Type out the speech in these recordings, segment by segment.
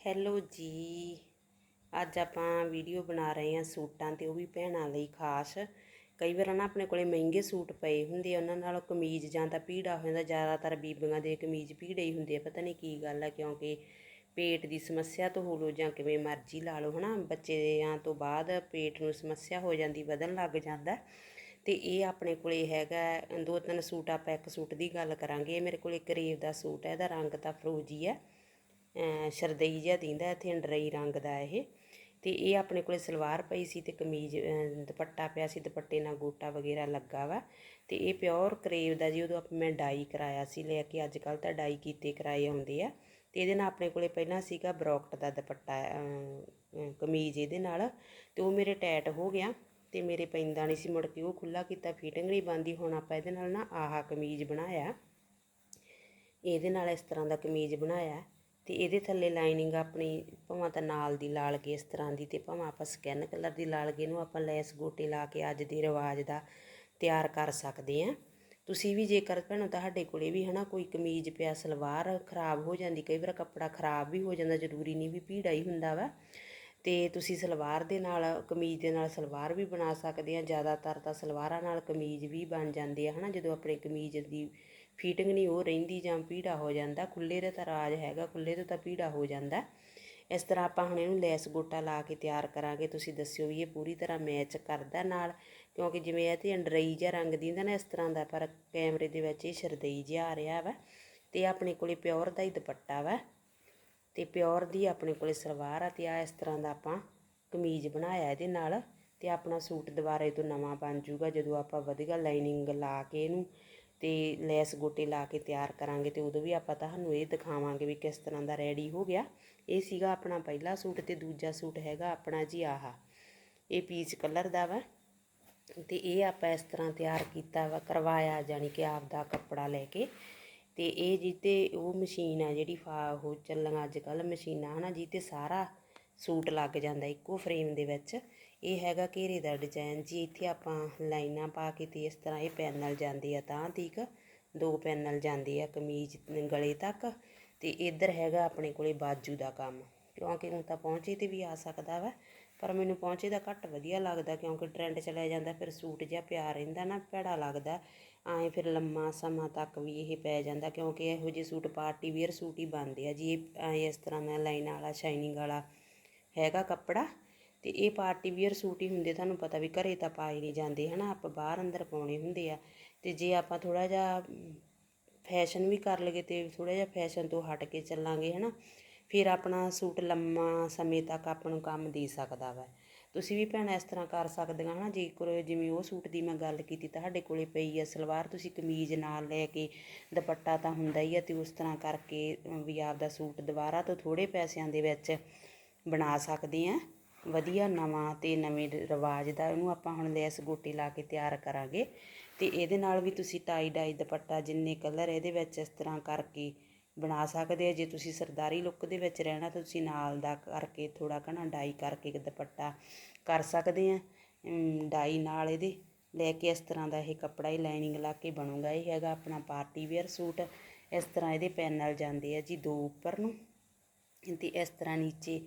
Hello ਜੀ। ਅੱਜ ਆਪਾਂ ਵੀਡੀਓ ਬਣਾ ਰਹੇ ਹਾਂ ਸੂਟਾਂ ਤੇ, ਉਹ ਵੀ ਭੈਣਾਂ ਲਈ ਖਾਸ। ਕਈ ਵਾਰ ਨਾ ਆਪਣੇ ਕੋਲੇ ਮਹਿੰਗੇ ਸੂਟ ਪਏ ਹੁੰਦੇ ਆ, ਉਹਨਾਂ ਨਾਲ ਕਮੀਜ਼ ਜਾਂ ਤਾਂ ਪੀੜਾ ਹੋ ਜਾਂਦਾ। ਜ਼ਿਆਦਾਤਰ ਬੀਬੀਆਂ ਦੇ ਕਮੀਜ਼ ਪੀੜੇ ਹੀ ਹੁੰਦੇ ਆ, ਪਤਾ ਨਹੀਂ ਕੀ ਗੱਲ ਆ, ਕਿਉਂਕਿ ਪੇਟ ਦੀ ਸਮੱਸਿਆ ਤੋਂ ਹੋ ਲੋ ਜਾਂ ਕਿਵੇਂ ਮਰਜ਼ੀ ਲਾ ਲਓ, ਹਨਾ। ਬੱਚਿਆਂ ਤੋਂ ਬਾਅਦ ਪੇਟ ਨੂੰ ਸਮੱਸਿਆ ਹੋ ਜਾਂਦੀ, ਵਧਣ ਲੱਗ ਜਾਂਦਾ। ਤੇ ਇਹ ਆਪਣੇ ਕੋਲੇ ਹੈਗਾ, ਦੋ ਤਿੰਨ ਸੂਟ ਆਪਾਂ ਇੱਕ ਸੂਟ ਦੀ ਗੱਲ ਕਰਾਂਗੇ। ਇਹ ਮੇਰੇ ਕੋਲੇ ਕਰੇਵ ਦਾ ਸੂਟ ਹੈ, ਇਹਦਾ ਰੰਗ ਤਾਂ ਫਰੋਜੀ ਹੈ। ਸ਼ਰਦਈ ਜਿਹਾ ਦਿੰਦਾ, ਇੱਥੇ ਅੰਡਰਈ ਰੰਗ ਦਾ ਇਹ। ਤੇ ਇਹ ਆਪਣੇ ਕੋਲੇ ਸਲਵਾਰ ਪਈ ਸੀ ਤੇ ਕਮੀਜ਼ ਦੁਪੱਟਾ ਪਿਆ ਸੀ, ਦੁਪੱਟੇ ਨਾਲ ਗੋਟਾ ਵਗੈਰਾ ਲੱਗਾ ਵਾ। ਤੇ ਇਹ ਪਿਓਰ ਕਰੇਵ ਦਾ ਜੀ, ਉਦੋਂ ਆਪ ਮੈਂ ਡਾਈ ਕਰਾਇਆ ਸੀ, ਲੈ ਕੇ ਅੱਜ ਕੱਲ ਤਾਂ ਡਾਈ ਕੀਤੇ ਕਰਾਏ ਆਉਂਦੇ ਆ। ਤੇ ਇਹਦੇ ਨਾਲ ਆਪਣੇ ਕੋਲੇ ਪਹਿਲਾਂ ਸੀਗਾ ਬਰੋਕਟ ਦਾ ਦੁਪੱਟਾ ਕਮੀਜ਼ ਇਹਦੇ ਨਾਲ। ਤੇ ਉਹ ਮੇਰੇ ਟੈਟ ਹੋ ਗਿਆ ਤੇ ਮੇਰੇ ਪੈਂਦਾ ਨਹੀਂ ਸੀ, ਮੁੜ ਕੇ ਉਹ ਖੁੱਲਾ ਕੀਤਾ, ਫਿਟਿੰਗ ਨਹੀਂ ਬੰਦੀ ਹੁਣ ਆਪਾਂ ਇਹਦੇ ਨਾਲ ਨਾ ਆਹਾ ਕਮੀਜ਼ ਬਣਾਇਆ। ਇਹਦੇ ਨਾਲ ਇਸ ਤਰ੍ਹਾਂ ਦਾ ਕਮੀਜ਼ ਬਣਾਇਆ। ਅਤੇ ਇਹਦੇ ਥੱਲੇ ਲਾਈਨਿੰਗ ਆਪਣੀ ਭਾਵੇਂ ਤਾਂ ਨਾਲ ਦੀ ਲਾਲ ਕੇ ਇਸ ਤਰ੍ਹਾਂ ਦੀ ਅਤੇ ਭਾਵੇਂ ਆਪਾਂ ਸਕੈਨ ਕਲਰ ਦੀ ਲਾਲ ਕੇ ਇਹਨੂੰ ਆਪਾਂ ਲੈਸ ਗੋਟੇ ਲਾ ਕੇ ਅੱਜ ਦੇ ਰਿਵਾਜ ਦਾ ਤਿਆਰ ਕਰ ਸਕਦੇ ਹਾਂ। ਤੁਸੀਂ ਵੀ ਜੇਕਰ ਭੈਣੋ ਤੁਹਾਡੇ ਕੋਲੇ ਵੀ ਹਨਾ ਕੋਈ ਕਮੀਜ਼ ਪਿਆ ਸਲਵਾਰ ਖਰਾਬ ਹੋ ਜਾਂਦੀ, ਕਈ ਵਾਰ ਕੱਪੜਾ ਖਰਾਬ ਵੀ ਹੋ ਜਾਂਦਾ, ਜ਼ਰੂਰੀ ਨਹੀਂ ਵੀ ਭੀੜਾ ਹੀ ਹੁੰਦਾ ਵਾ। ਅਤੇ ਤੁਸੀਂ ਸਲਵਾਰ ਦੇ ਨਾਲ, ਕਮੀਜ਼ ਦੇ ਨਾਲ ਸਲਵਾਰ ਵੀ ਬਣਾ ਸਕਦੇ ਆ। ਜ਼ਿਆਦਾਤਰ ਤਾਂ ਸਲਵਾਰਾਂ ਨਾਲ ਕਮੀਜ਼ ਵੀ ਬਣ ਜਾਂਦੇ ਆ ਹੈ ਨਾ ਜਦੋਂ ਆਪਣੇ ਕਮੀਜ਼ ਦੀ ਫਿਟਿੰਗ ਨਹੀਂ ਉਹ ਰਹਿੰਦੀ ਜਾਂ ਪੀੜਾ ਹੋ ਜਾਂਦਾ ਖੁੱਲੇ ਦਾ ਤਾਂ ਰਾਜ ਹੈਗਾ ਖੁੱਲੇ ਤੋਂ ਤਾਂ ਪੀੜਾ ਹੋ ਜਾਂਦਾ। ਇਸ ਤਰ੍ਹਾਂ ਆਪਾਂ ਹੁਣ ਇਹਨੂੰ ਲੈਸ ਗੋਟਾ ਲਾ ਕੇ ਤਿਆਰ ਕਰਾਂਗੇ। ਤੁਸੀਂ ਦੱਸਿਓ ਵੀ ਇਹ ਪੂਰੀ ਤਰ੍ਹਾਂ ਮੈਚ ਕਰਦਾ ਨਾਲ, ਕਿਉਂਕਿ ਜਿਵੇਂ ਇਹ ਤੇ ਅੰਡਰਈ ਜਿਹਾ ਰੰਗ ਦਿੰਦਾ ਨਾ, ਇਸ ਤਰ੍ਹਾਂ ਦਾ, ਪਰ ਕੈਮਰੇ ਦੇ ਵਿੱਚ ਇਹ ਸ਼ਰਦਈ ਜਿਹਾ ਆ ਰਿਹਾ ਵਾ। ਤੇ ਆਪਣੇ ਕੋਲੇ ਪਿਓਰ ਦਾ ਹੀ ਦੁਪੱਟਾ ਵਾ। ਤੇ ਪਿਓਰ ਦੀ ਆਪਣੇ ਕੋਲੇ ਸਲਵਾਰ ਆ ਤੇ ਆ ਇਸ ਤਰ੍ਹਾਂ ਦਾ ਆਪਾਂ ਕਮੀਜ਼ ਬਣਾਇਆ ਇਹਦੇ ਨਾਲ ਤੇ ਆਪਣਾ ਸੂਟ ਦੁਬਾਰੇ ਤੋਂ ਨਵਾਂ ਬਣ ਜਾਊਗਾ ਜਦੋਂ ਆਪਾਂ ਵਧੀਆ ਲਾਈਨਿੰਗ ਲਾ ਕੇ ਇਹਨੂੰ ਤੇ ਲੈਸ ਗੋਟੇ ਲਾ ਕੇ ਤਿਆਰ ਕਰਾਂਗੇ ਤੇ ਉਦੋਂ ਵੀ ਆਪਾਂ ਤੁਹਾਨੂੰ ਇਹ ਦਿਖਾਵਾਂਗੇ ਵੀ ਕਿਸ ਤਰ੍ਹਾਂ ਦਾ ਰੈਡੀ ਹੋ ਗਿਆ। ਇਹ ਸੀਗਾ ਆਪਣਾ ਪਹਿਲਾ ਸੂਟ ਤੇ ਦੂਜਾ ਸੂਟ ਹੈਗਾ ਆਪਣਾ ਜੀ ਆਹਾ। ਇਹ ਪੀਚ ਕਲਰ ਦਾ ਵਾ ਤੇ ਇਹ ਆਪਾਂ ਇਸ ਤਰ੍ਹਾਂ ਤਿਆਰ ਕੀਤਾ ਵਾ ਕਰਵਾਇਆ ਜਾਨੀ ਕਿ ਆਪ ਦਾ ਕੱਪੜਾ ਲੈ ਕੇ ਅਤੇ ਇਹ ਜਿੱਤੇ ਉਹ ਮਸ਼ੀਨ ਆ ਜਿਹੜੀ ਫਾ, ਉਹ ਚੱਲੀਆਂ ਅੱਜ ਕੱਲ੍ਹ ਮਸ਼ੀਨਾਂ, ਹਨਾ ਜਿੱਤੇ ਸਾਰਾ ਸੂਟ ਲੱਗ ਜਾਂਦਾ ਇੱਕੋ ਫਰੇਮ ਦੇ ਵਿੱਚ। ਇਹ ਹੈਗਾ ਘੇਰੇ ਦਾ ਡਿਜ਼ਾਇਨ ਜੀ, ਇੱਥੇ ਆਪਾਂ ਲਾਈਨਾਂ ਪਾ ਕੇ ਤੇ ਇਸ ਤਰ੍ਹਾਂ ਇਹ ਪੈਨਲ ਜਾਂਦੇ ਆ ਤਾਂ ਤੀਕ ਦੋ ਪੈਨਲ ਜਾਂਦੇ ਆ ਕਮੀਜ਼ ਗਲੇ ਤੱਕ ਤੇ ਇੱਧਰ ਹੈਗਾ ਆਪਣੇ ਕੋਲੇ ਬਾਜੂ ਦਾ ਕੰਮ। ਕਿਉਂਕਿ ਹੁਣ ਤਾਂ ਪਹੁੰਚੇ ਤੇ ਵੀ ਆ ਸਕਦਾ ਵਾ। ਪਰ ਮੈਨੂੰ ਪਹੁੰਚੇ ਦਾ ਘੱਟ ਵਧੀਆ ਲੱਗਦਾ ਕਿਉਂਕਿ ਟਰੈਂਡ ਚਲਿਆ ਜਾਂਦਾ, ਫਿਰ ਸੂਟ ਜਿਹਾ ਪਿਆ ਰਹਿੰਦਾ ਨਾ, ਭੈੜਾ ਲੱਗਦਾ। ਐਂ ਫਿਰ ਲੰਮਾ ਸਮਾਂ ਤੱਕ ਵੀ ਇਹ ਪੈ ਜਾਂਦਾ ਕਿਉਂਕਿ ਇਹੋ ਜਿਹੇ ਸੂਟ ਪਾਰਟੀ ਵੇਅਰ ਸੂਟ ਹੀ ਬਣਦੇ ਆ। ਜੀ ਇਹ ਇਸ ਤਰ੍ਹਾਂ ਦਾ ਲਾਈਨਾਂ ਵਾਲਾ ਸ਼ਾਈਨਿੰਗ ਵਾਲਾ ਹੈਗਾ ਕੱਪੜਾ, ਤੇ ਇਹ ਪਾਰਟੀ ਵੀਅਰ ਸੂਟ ਹੀ ਹੁੰਦੇ ਤੁਹਾਨੂੰ ਪਤਾ ਵੀ ਘਰੇ ਤਾਂ ਪਾਏ ਨਹੀਂ ਜਾਂਦੇ, ਹਨਾ? ਆਪਾਂ ਬਾਹਰ ਅੰਦਰ ਪਾਉਣੇ ਹੁੰਦੇ ਆ। ਤੇ ਜੇ ਆਪਾਂ ਥੋੜਾ ਜਿਹਾ ਫੈਸ਼ਨ ਵੀ ਕਰ ਲਈਏ ਤੇ ਥੋੜਾ ਜਿਹਾ ਫੈਸ਼ਨ ਤੋਂ ਹਟ ਕੇ ਚੱਲਾਂਗੇ, ਹਨਾ? ਫਿਰ ਆਪਣਾ ਸੂਟ ਲੰਮਾ ਸਮੇਂ ਤੱਕ ਆਪਾਂ ਨੂੰ ਕੰਮ ਦੇ ਸਕਦਾ ਵਾ। ਤੁਸੀਂ ਵੀ ਭੈਣਾਂ ਇਸ ਤਰ੍ਹਾਂ ਕਰ ਸਕਦੀਆਂ ਨਾ ਜੇਕਰ ਜਿਵੇਂ ਉਹ ਸੂਟ ਦੀ ਮੈਂ ਗੱਲ ਕੀਤੀ ਤੁਹਾਡੇ ਕੋਲੇ ਪਈ ਆ ਸਲਵਾਰ, ਤੁਸੀਂ ਕਮੀਜ਼ ਨਾਲ ਲੈ ਕੇ ਦੁਪੱਟਾ ਤਾਂ ਹੁੰਦਾ ਹੀ ਆ ਅਤੇ ਉਸ ਤਰ੍ਹਾਂ ਕਰਕੇ ਵੀ ਆਪਦਾ ਸੂਟ ਦੁਬਾਰਾ ਤੋਂ ਥੋੜ੍ਹੇ ਪੈਸਿਆਂ ਦੇ ਵਿੱਚ ਬਣਾ ਸਕਦੇ ਆ। ਵਧੀਆ ਨਵਾਂ ਅਤੇ ਨਵੇਂ ਰਿਵਾਜ ਦਾ ਇਹਨੂੰ ਆਪਾਂ ਹੁਣ ਲੈਸ ਗੋਟੀ ਲਾ ਕੇ ਤਿਆਰ ਕਰਾਂਗੇ। ਅਤੇ ਇਹਦੇ ਨਾਲ ਵੀ ਤੁਸੀਂ ਟਾਈ ਡਾਈ ਦੁਪੱਟਾ ਜਿੰਨੇ ਕਲਰ ਇਹਦੇ ਵਿੱਚ ਇਸ ਤਰ੍ਹਾਂ ਕਰਕੇ ਬਣਾ ਸਕਦੇ ਆ। ਜੇ ਤੁਸੀਂ ਸਰਦਾਰੀ ਲੁੱਕ ਦੇ ਵਿੱਚ ਰਹਿਣਾ, ਤਾਂ ਤੁਸੀਂ ਨਾਲ ਦਾ ਕਰਕੇ ਥੋੜਾ ਘਣਾ ਡਾਈ ਕਰਕੇ ਦੁਪੱਟਾ ਕਰ ਸਕਦੇ ਆ। ਡਾਈ ਨਾਲ ਇਹਦੇ ਲੈ ਕੇ ਇਸ ਤਰ੍ਹਾਂ ਦਾ ਇਹ ਕੱਪੜਾ ਹੀ ਲਾਈਨਿੰਗ ਲਾ ਕੇ ਬਣੂਗਾ। ਇਹ ਹੈਗਾ ਆਪਣਾ ਪਾਰਟੀ ਵੇਅਰ ਸੂਟ। ਇਸ ਤਰ੍ਹਾਂ ਇਹਦੇ ਪੈਨਲ ਜਾਂਦੇ ਆ ਜੀ ਦੋ ਉੱਪਰ ਨੂੰ। ਤੇ ਇਸ ਤਰ੍ਹਾਂ ਨੀਚੇ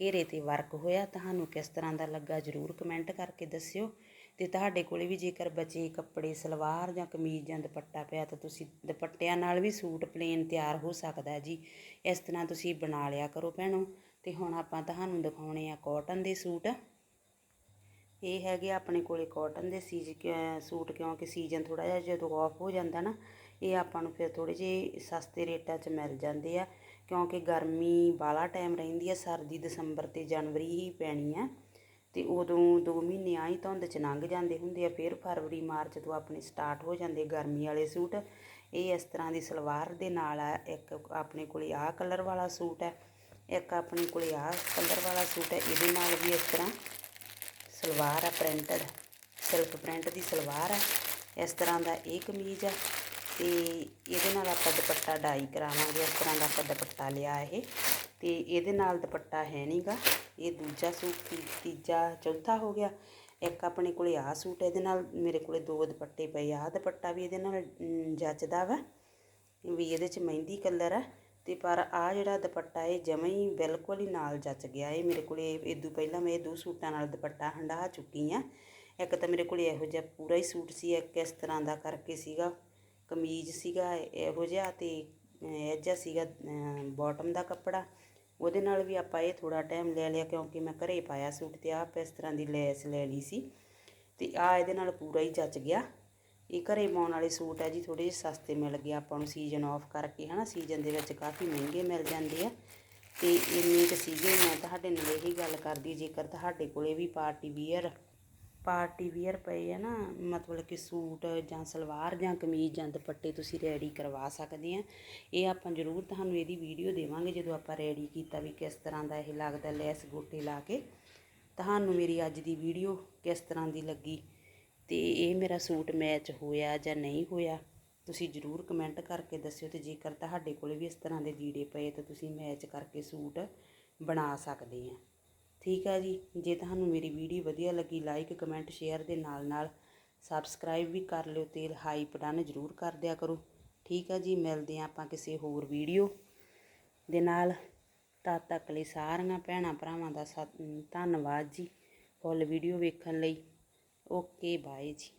ਘੇਰੇ ਤੇ ਵਰਕ ਹੋਇਆ, ਤੁਹਾਨੂੰ ਕਿਸ ਤਰ੍ਹਾਂ ਦਾ ਲੱਗਾ ਜਰੂਰ ਕਮੈਂਟ ਕਰਕੇ ਦੱਸਿਓ। ਤੇ ਤੁਹਾਡੇ ਕੋਲੇ ਵੀ ਜੇਕਰ ਬਚੇ ਕੱਪੜੇ, ਸਲਵਾਰ ਜਾਂ ਕਮੀਜ਼ ਜਾਂ ਦੁਪੱਟਾ ਪਿਆ ਤਾਂ ਤੁਸੀਂ ਦੁਪੱਟਿਆਂ ਨਾਲ ਵੀ ਸੂਟ ਪਲੇਨ ਤਿਆਰ ਹੋ ਸਕਦਾ ਜੀ। ਇਸ ਤਰ੍ਹਾਂ ਤੁਸੀਂ ਬਣਾ ਲਿਆ ਕਰੋ ਭੈਣੋ। ਤੇ ਹੁਣ ਆਪਾਂ ਤੁਹਾਨੂੰ ਦਿਖਾਉਣੇ ਆ ਕਾਟਨ ਦੇ ਸੂਟ। ਇਹ ਹੈਗੇ ਆਪਣੇ ਕੋਲੇ ਕਾਟਨ ਦੇ ਸੀਜ ਸੂਟ, ਕਿਉਂਕਿ ਸੀਜ਼ਨ ਥੋੜਾ ਜਿਹਾ ਜਦੋਂ ਆਫ ਹੋ ਜਾਂਦਾ ਨਾ, ਇਹ ਆਪਾਂ ਨੂੰ ਫਿਰ ਥੋੜੇ ਜਿਹੇ ਸਸਤੇ ਰੇਟਾਂ 'ਚ ਮਿਲ ਜਾਂਦੇ ਆ। ਕਿਉਂਕਿ ਗਰਮੀ ਬਾਲਾ ਟਾਈਮ ਰਹਿੰਦੀ ਆ, ਸਰਦੀ ਦਸੰਬਰ ਅਤੇ ਜਨਵਰੀ ਹੀ ਪੈਣੀ ਆ। ਅਤੇ ਉਦੋਂ ਦੋ ਮਹੀਨੇ ਆਈ ਧੁੰਦ 'ਚ ਲੰਘ ਜਾਂਦੇ ਹੁੰਦੇ ਆ, ਫਿਰ ਫਰਵਰੀ, ਮਾਰਚ ਤੋਂ ਆਪਣੇ ਸਟਾਰਟ ਹੋ ਜਾਂਦੇ ਗਰਮੀ ਵਾਲੇ ਸੂਟ। ਇਹ ਇਸ ਤਰ੍ਹਾਂ ਦੀ ਸਲਵਾਰ ਦੇ ਨਾਲ ਆ, ਇੱਕ ਆਪਣੇ ਕੋਲੇ ਆਹ ਕਲਰ ਵਾਲਾ ਸੂਟ ਹੈ ਇੱਕ ਆਪਣੇ ਕੋਲੇ ਆਹ ਕਲਰ ਵਾਲਾ ਸੂਟ ਹੈ ਇਹਦੇ ਨਾਲ ਵੀ ਇਸ ਤਰ੍ਹਾਂ ਸਲਵਾਰ ਆ ਪ੍ਰਿੰਟਡ ਸਿਲਕ ਪ੍ਰਿੰਟ ਦੀ ਸਲਵਾਰ ਆ। ਇਸ ਤਰ੍ਹਾਂ ਦਾ ਇਹ ਕਮੀਜ਼ ਆ। ਅਤੇ ਇਹਦੇ ਨਾਲ ਆਪਾਂ ਦੁਪੱਟਾ ਡਾਈ ਕਰਾਵਾਂਗੇ, ਇਸ ਤਰ੍ਹਾਂ ਦਾ ਆਪਾਂ ਦੁਪੱਟਾ ਲਿਆ ਇਹ। ਅਤੇ ਇਹਦੇ ਨਾਲ ਦੁਪੱਟਾ ਹੈ ਨਹੀਂਗਾ ਇਹ ਦੂਜਾ ਸੂਟ ਤੀ- ਤੀਜਾ, ਚੌਥਾ ਹੋ ਗਿਆ। ਇੱਕ ਆਪਣੇ ਕੋਲੇ ਆਹ ਸੂਟ ਇਹਦੇ ਨਾਲ, ਮੇਰੇ ਕੋਲੇ ਦੋ ਦੁਪੱਟੇ ਪਏ ਆਹ ਦੁਪੱਟਾ ਵੀ ਇਹਦੇ ਨਾਲ ਜੱਚਦਾ ਵਾ, ਵੀ ਇਹਦੇ ਚ ਮਹਿੰਦੀ ਕਲਰ ਆ। ਤੇ ਪਰ ਆ ਜਿਹੜਾ ਦੁਪੱਟਾ ਇਹ ਜਮਾਂ ਹੀ ਬਿਲਕੁਲ ਹੀ ਨਾਲ ਜੱਚ ਗਿਆ। ਇਹ ਮੇਰੇ ਕੋਲੇ ਇਦੋਂ ਪਹਿਲਾਂ ਮੈਂ ਇਹ ਦੋ ਸੂਟਾਂ ਨਾਲ ਦੁਪੱਟਾ ਹੰਡਾ ਚੁੱਕੀ ਆ। ਇੱਕ ਤਾਂ ਮੇਰੇ ਕੋਲੇ ਇਹੋ ਜਿਹਾ ਪੂਰਾ ਹੀ ਸੂਟ ਸੀ, ਇੱਕ ਇਸ ਤਰ੍ਹਾਂ ਦਾ ਕਰਕੇ ਸੀਗਾ। ਕਮੀਜ਼ ਸੀਗਾ, ਇਹੋ ਜਿਹਾ ਅਤੇ ਇਹ ਜਿਹਾ ਸੀਗਾ ਬੋਟਮ ਦਾ ਕੱਪੜਾ। ਉਹਦੇ ਨਾਲ ਵੀ ਆਪਾਂ ਇਹ ਥੋੜਾ ਟਾਈਮ ਲੈ ਲਿਆ, ਕਿਉਂਕਿ ਮੈਂ ਘਰੇ ਪਾਇਆ ਸੂਟ ਤੇ ਆਪ ਇਸ ਤਰ੍ਹਾਂ ਦੀ ਲੈਸ ਲੈ ਲਈ ਸੀ। ਤੇ ਆ ਇਹਦੇ ਨਾਲ ਪੂਰਾ ਹੀ ਜੱਚ ਗਿਆ। ਇਹ ਘਰੇ ਪਾਉਣ ਵਾਲੇ ਸੂਟ ਹੈ ਜੀ ਥੋੜੇ ਜਿਹੇ ਸਸਤੇ ਮਿਲ ਗਏ। ਆਪਾਂ ਨੂੰ ਸੀਜ਼ਨ ਆਫ ਕਰਕੇ, ਹਨਾ ਸੀਜ਼ਨ ਦੇ ਵਿੱਚ ਕਾਫੀ ਮਹਿੰਗੇ ਮਿਲ ਜਾਂਦੇ ਆ। ਤੇ ਇੰਨੇ ਕੁ ਸੀਗੇ, ਮੈਂ ਤੁਹਾਡੇ ਨਾਲ ਇਹੀ ਗੱਲ ਕਰਦੀ, ਜੇਕਰ ਤੁਹਾਡੇ ਕੋਲੇ ਵੀ ਪਾਰਟੀ ਵੀਅਰ ਪਾਰਟੀ ਵੀਅਰ ਪਏ ਆ ਨਾ, ਮਤਲਬ ਕਿ ਸੂਟ ਜਾਂ ਸਲਵਾਰ ਜਾਂ ਕਮੀਜ਼ ਜਾਂ ਦੁਪੱਟੇ ਤੁਸੀਂ ਰੈਡੀ ਕਰਵਾ ਸਕਦੇ ਆ। ਇਹ ਆਪਾਂ ਜ਼ਰੂਰ ਤੁਹਾਨੂੰ ਇਹਦੀ ਵੀਡੀਓ ਦੇਵਾਂਗੇ, ਜਦੋਂ ਆਪਾਂ ਰੈਡੀ ਕੀਤਾ ਵੀ ਕਿਸ ਤਰ੍ਹਾਂ ਦਾ ਇਹ ਲੱਗਦਾ, ਲੈਸ ਗੋਟੇ ਲਾ ਕੇ। ਤੁਹਾਨੂੰ ਮੇਰੀ ਅੱਜ ਦੀ ਵੀਡੀਓ ਕਿਸ ਤਰ੍ਹਾਂ ਦੀ ਲੱਗੀ ਤੇ ਇਹ ਮੇਰਾ ਸੂਟ ਮੈਚ ਹੋਇਆ ਜਾਂ ਨਹੀਂ ਹੋਇਆ, ਤੁਸੀਂ ਜਰੂਰ ਕਮੈਂਟ ਕਰਕੇ ਦੱਸਿਓ ਤੇ ਜੇਕਰ ਤੁਹਾਡੇ ਕੋਲੇ ਵੀ ਇਸ ਤਰ੍ਹਾਂ ਦੇ ਜੀੜੇ ਪਏ ਤਾਂ ਤੁਸੀਂ ਮੈਚ ਕਰਕੇ ਸੂਟ ਬਣਾ ਸਕਦੇ ਆ। ਠੀਕ ਹੈ ਜੀ। ਜੇ ਤੁਹਾਨੂੰ ਮੇਰੀ ਵੀਡੀਓ ਵਧੀਆ ਲੱਗੀ ਲਾਈਕ ਕਮੈਂਟ ਸ਼ੇਅਰ ਦੇ ਨਾਲ ਨਾਲ ਸਬਸਕ੍ਰਾਈਬ ਵੀ ਕਰ ਲਿਓ ਤੇ ਹਾਈਪ ਡਨ ਜਰੂਰ ਕਰ ਦਿਆ ਕਰੋ। ਠੀਕ ਹੈ ਜੀ, ਮਿਲਦੇ ਆ ਆਪਾਂ ਕਿਸੇ ਹੋਰ ਵੀਡੀਓ ਦੇ ਨਾਲ। ਤਦ ਤੱਕ ਲਈ ਸਾਰੀਆਂ ਭੈਣਾਂ ਭਰਾਵਾਂ ਦਾ ਸਤ- ਧੰਨਵਾਦ ਜੀ ਫੁੱਲ ਵੀਡੀਓ ਵੇਖਣ ਲਈ। ਓਕੇ ਬਾਏ ਜੀ।